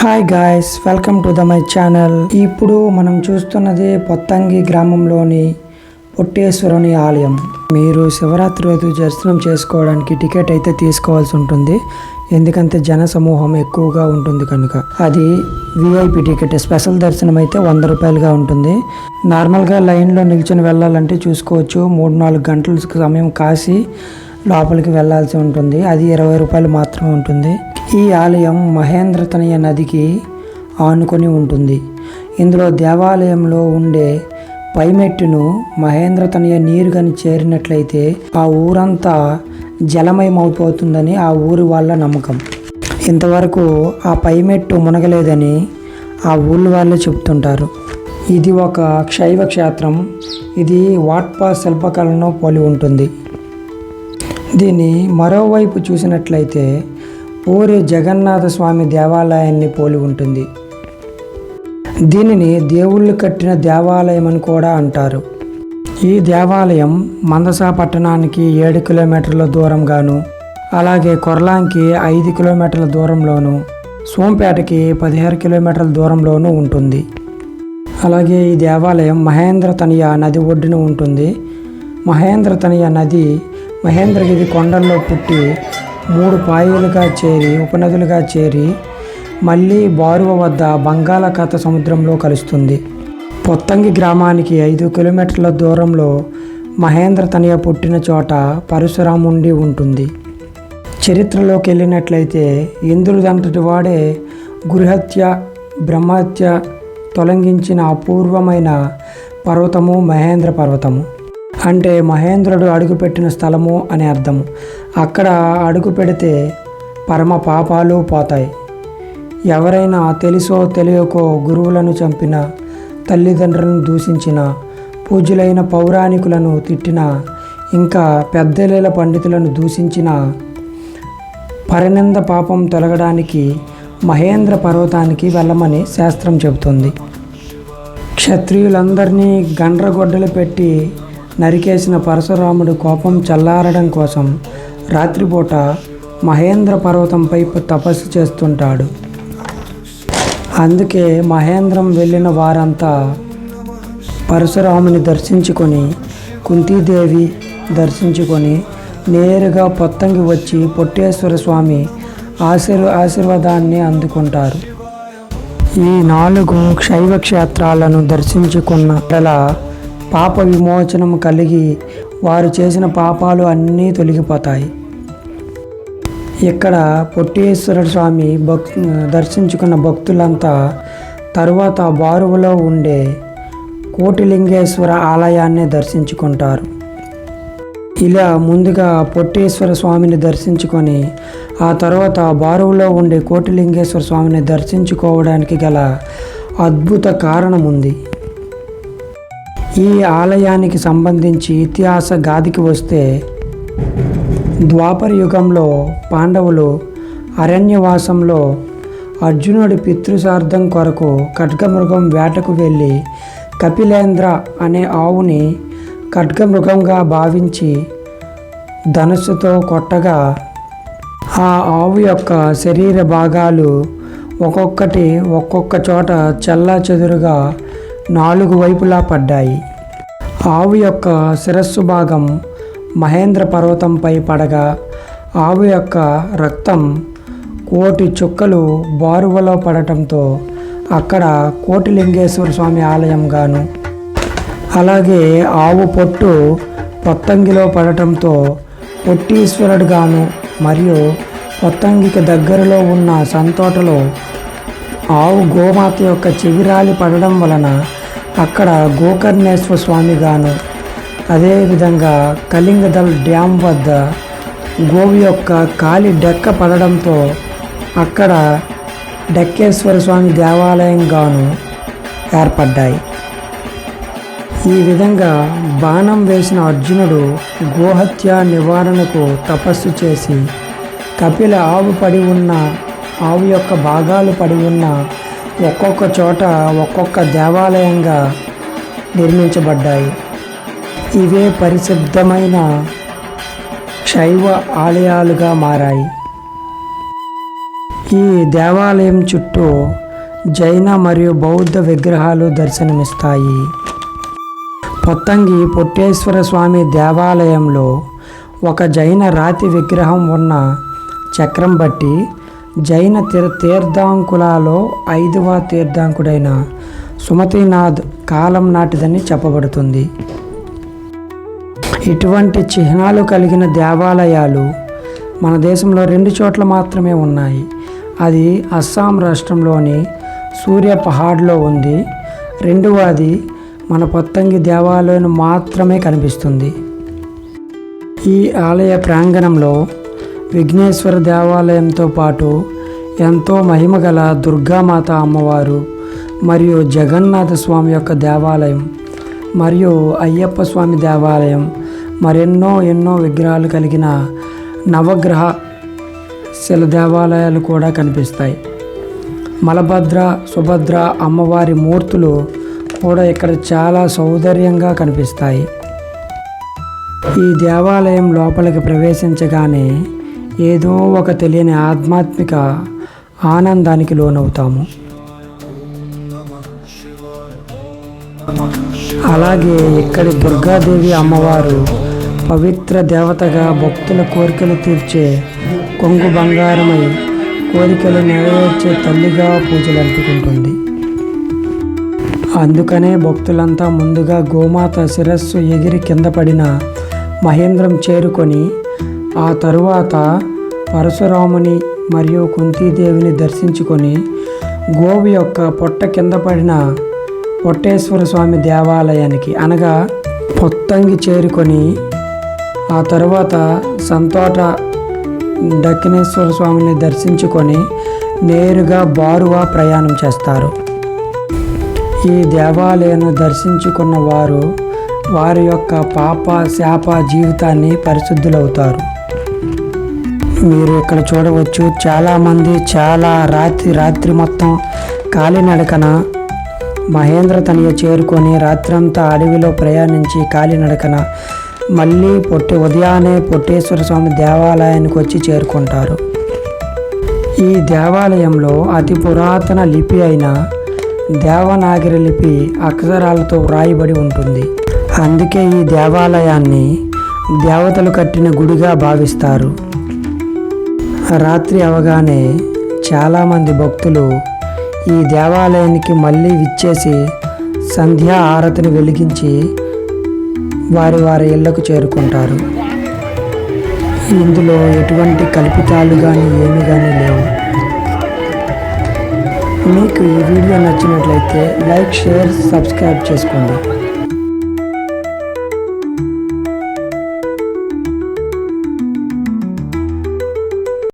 Hi guys welcome to the my channel ఇప్పుడు మనం చూస్తున్నది పొత్తంగి గ్రామంలోని పొట్టేశ్వరుని ఆలయం. మీరు శివరాత్రి రోజు దర్శనం చేసుకోవడానికి టికెట్ అయితే తీసుకోవాల్సి ఉంటుంది. ఎందుకంటే జన సమూహం ఎక్కువగా ఉంటుంది కనుక. అది విఐపి టికెట్ స్పెషల్ దర్శనం అయితే వంద రూపాయలుగా ఉంటుంది. నార్మల్గా లైన్లో నిల్చొని వెళ్ళాలంటే చూసుకోవచ్చు. మూడు నాలుగు గంటల సమయం కాసి లోపలికి వెళ్ళాల్సి ఉంటుంది. అది ఇరవై రూపాయలు మాత్రమే ఉంటుంది. ఈ ఆలయం మహేంద్ర తనయ నదికి ఆనుకొని ఉంటుంది. ఇందులో దేవాలయంలో ఉండే పైమెట్టును మహేంద్ర తనయ నీరు కానీ చేరినట్లయితే ఆ ఊరంతా జలమయమైపోతుందని ఆ ఊరి వాళ్ళ నమ్మకం. ఇంతవరకు ఆ పైమెట్టు మునగలేదని ఆ ఊళ్ళో వాళ్ళే చెప్తుంటారు ఇది ఒక శైవ క్షేత్రం. ఇది వాట్పా శిల్పకళను పోలి ఉంటుంది. దీన్ని మరోవైపు చూసినట్లయితే పూరి జగన్నాథ స్వామి దేవాలయాన్ని పోలి ఉంటుంది. దీనిని దేవుళ్ళు కట్టిన దేవాలయం అని కూడా అంటారు. ఈ దేవాలయం మందసా పట్టణానికి ఏడు కిలోమీటర్ల దూరంగాను అలాగే కొర్లాంకి ఐదు కిలోమీటర్ల దూరంలోను సోంపేటకి పదిహేను కిలోమీటర్ల దూరంలోనూ ఉంటుంది. అలాగే ఈ దేవాలయం మహేంద్ర తనియ నది ఒడ్డున ఉంటుంది. మహేంద్ర తనియ నది మహేంద్రగిరి కొండల్లో పుట్టి మూడు పాయలుగా చేరి ఉపనదులుగా చేరి మళ్ళీ బారువ వద్ద బంగాళాఖాత సముద్రంలో కలుస్తుంది. పొత్తంగి గ్రామానికి ఐదు కిలోమీటర్ల దూరంలో మహేంద్ర తనయ పుట్టిన చోట పరశురాముండి ఉంటుంది. చరిత్రలోకి వెళ్ళినట్లయితే ఇంద్రుడంతటి వాడే గురుహత్య బ్రహ్మహత్య తొలగించిన అపూర్వమైన పర్వతము మహేంద్ర పర్వతము. అంటే మహేంద్రుడు అడుగుపెట్టిన స్థలము అని అర్థం అక్కడ అడుగు పెడితే పరమ పాపాలు పోతాయి. ఎవరైనా తెలుసో తెలియకో గురువులను చంపిన తల్లిదండ్రులను దూషించిన పూజలైన పౌరాణికులను తిట్టిన ఇంకా పెద్దలేల పండితులను దూషించిన పరినింద పాపం తొలగడానికి మహేంద్ర పర్వతానికి వెళ్ళమని శాస్త్రం చెబుతుంది. క్షత్రియులందరినీ గండ్రగొడ్డలు పెట్టి నరికేసిన పరశురాముడు కోపం చల్లారడం కోసం రాత్రిపూట మహేంద్ర పర్వతంపై తపస్సు చేస్తుంటాడు. అందుకే మహేంద్రం వెళ్ళిన వారంతా పరశురాముని దర్శించుకొని కుంతీదేవి దర్శించుకొని నేరుగా పొత్తంగి వచ్చి పొట్టేశ్వర స్వామి ఆశీర్ ఆశీర్వాదాన్ని అందుకుంటారు. ఈ నాలుగు క్షైవ క్షేత్రాలను దర్శించుకున్న ఎడల పాప విమోచనం కలిగి వారు చేసిన పాపాలు అన్నీ తొలగిపోతాయి. ఇక్కడ పొట్టేశ్వర స్వామి భక్ దర్శించుకున్న భక్తులంతా తరువాత బారువులో ఉండే కోటిలింగేశ్వర ఆలయాన్ని దర్శించుకుంటారు. ఇలా ముందుగా పొట్టేశ్వర స్వామిని దర్శించుకొని ఆ తర్వాత బారువులో ఉండే కోటిలింగేశ్వర స్వామిని దర్శించుకోవడానికి గల అద్భుత కారణం ఉంది ఈ ఆలయానికి సంబంధించి ఇతిహాస గాదికి వస్తే ద్వాపర యుగంలో పాండవులు అరణ్యవాసంలో అర్జునుడి పితృసార్థం కొరకు ఖడ్గమృగం వేటకు వెళ్ళి కపిలేంద్ర అనే ఆవుని ఖడ్గమృగంగా భావించి ధనుస్సుతో కొట్టగా ఆ ఆవు యొక్క శరీర భాగాలు ఒక్కొక్కటి ఒక్కొక్క చోట చల్లా చెదురుగా నాలుగు వైపులా పడ్డాయి. ఆవు యొక్క శిరస్సు భాగం మహేంద్ర పర్వతంపై పడగా ఆవు యొక్క రక్తం కోటి చుక్కలు బారువలో పడటంతో అక్కడ కోటిలింగేశ్వర స్వామి ఆలయంగాను. అలాగే ఆవు పొట్టు పొత్తంగిలో పడటంతో పొట్టీశ్వరుడుగాను మరియు పొత్తంగికి దగ్గరలో ఉన్న సంతోటలో ఆవు గోమాత యొక్క చెవిరాలి పడడం వలన అక్కడ గోకర్ణేశ్వర స్వామి గాను అదేవిధంగా కళింగదల్ డ్యామ్ వద్ద గోవి యొక్క కాలి డెక్క పడడంతో అక్కడ డెక్కేశ్వర స్వామి దేవాలయం గాను ఏర్పడ్డాయి. ఈ విధంగా బాణం వేసిన అర్జునుడు గోహత్య నివారణకు తపస్సు చేసి కపిల ఆవు పడి ఉన్న ఆవు యొక్క భాగాలు పడి ఉన్న ఒక్కొక్క చోట ఒక్కొక్క దేవాలయంగా నిర్మించబడ్డాయి. ఇవే పరిశుద్ధమైన శైవ ఆలయాలుగా మారాయి. ఈ దేవాలయం చుట్టూ జైన మరియు బౌద్ధ విగ్రహాలు దర్శనమిస్తాయి. పొత్తంగి పొట్టేశ్వర స్వామి దేవాలయంలో ఒక జైన రాతి విగ్రహం ఉన్న చక్రం బట్టి జైన తీర్ తీర్థాంకులలో ఐదవ తీర్థాంకుడైన సుమతినాథ్ కాలం నాటిదని చెప్పబడుతుంది. ఇటువంటి చిహ్నాలు కలిగిన దేవాలయాలు మన దేశంలో రెండు చోట్ల మాత్రమే ఉన్నాయి. అది అస్సాం రాష్ట్రంలోని సూర్య పహాడ్లో ఉంది. రెండవది మన పొత్తంగి దేవాలయం మాత్రమే కనిపిస్తుంది. ఈ ఆలయ ప్రాంగణంలో విఘ్నేశ్వర దేవాలయంతో పాటు ఎంతో మహిమగల దుర్గామాత అమ్మవారు మరియు జగన్నాథ స్వామి యొక్క దేవాలయం మరియు అయ్యప్ప స్వామి దేవాలయం మరెన్నో ఎన్నో విగ్రహాలు కలిగిన నవగ్రహ శిల దేవాలయాలు కూడా కనిపిస్తాయి. మలభద్ర సుభద్ర అమ్మవారి మూర్తులు కూడా ఇక్కడ చాలా సౌందర్యంగా కనిపిస్తాయి. ఈ దేవాలయం లోపలికి ప్రవేశించగానే ఏదో ఒక తెలియని ఆధ్యాత్మిక ఆనందానికి లోనవుతాము. అలాగే ఇక్కడి దుర్గాదేవి అమ్మవారు పవిత్ర దేవతగా భక్తుల కోరికలు తీర్చే కొంగు బంగారమై కోరికలు నెరవేర్చే తల్లిగా పూజలు అందుకుంటుంది అందుకనే భక్తులంతా ముందుగా గోమాత శిరస్సు ఎగిరి కింద పడిన మహేంద్రం చేరుకొని ఆ తరువాత పరశురాముని మరియు కుంతీదేవిని దర్శించుకొని గోవు యొక్క పొట్ట కింద పడిన పొట్టేశ్వర స్వామి దేవాలయానికి అనగా పొత్తంగి చేరుకొని ఆ తర్వాత సంతోట దక్షిణేశ్వర స్వామిని దర్శించుకొని నేరుగా బారువా ప్రయాణం చేస్తారు. ఈ దేవాలయాన్ని దర్శించుకున్న వారు వారి యొక్క పాప శాప జీవితాన్ని పరిశుద్ధులవుతారు. మీరు ఇక్కడ చూడవచ్చు. చాలామంది చాలా రాత్రి రాత్రి మొత్తం కాలినడకన మహేంద్ర తనయ చేరుకొని రాత్రంతా అడవిలో ప్రయాణించి కాలినడకన మళ్ళీ పొట్టి ఉదయాన్నే పొట్టేశ్వర స్వామి దేవాలయానికి వచ్చి చేరుకుంటారు. ఈ దేవాలయంలో అతి పురాతన లిపి అయిన దేవనాగరి లిపి అక్షరాలతో వ్రాయబడి ఉంటుంది. అందుకే ఈ దేవాలయాన్ని దేవతలు కట్టిన గుడిగా భావిస్తారు. రాత్రి అవగానే చాలామంది భక్తులు ఈ దేవాలయానికి మళ్ళీ విచ్చేసి సంధ్యా ఆరతిని వెలిగించి వారి వారి ఇళ్ళకు చేరుకుంటారు. ఇందులో ఎటువంటి కల్పితాలు కానీ ఏమి కానీ లేవు. మీకు ఈ వీడియో నచ్చినట్లయితే లైక్ షేర్ సబ్స్క్రైబ్ చేసుకోండి.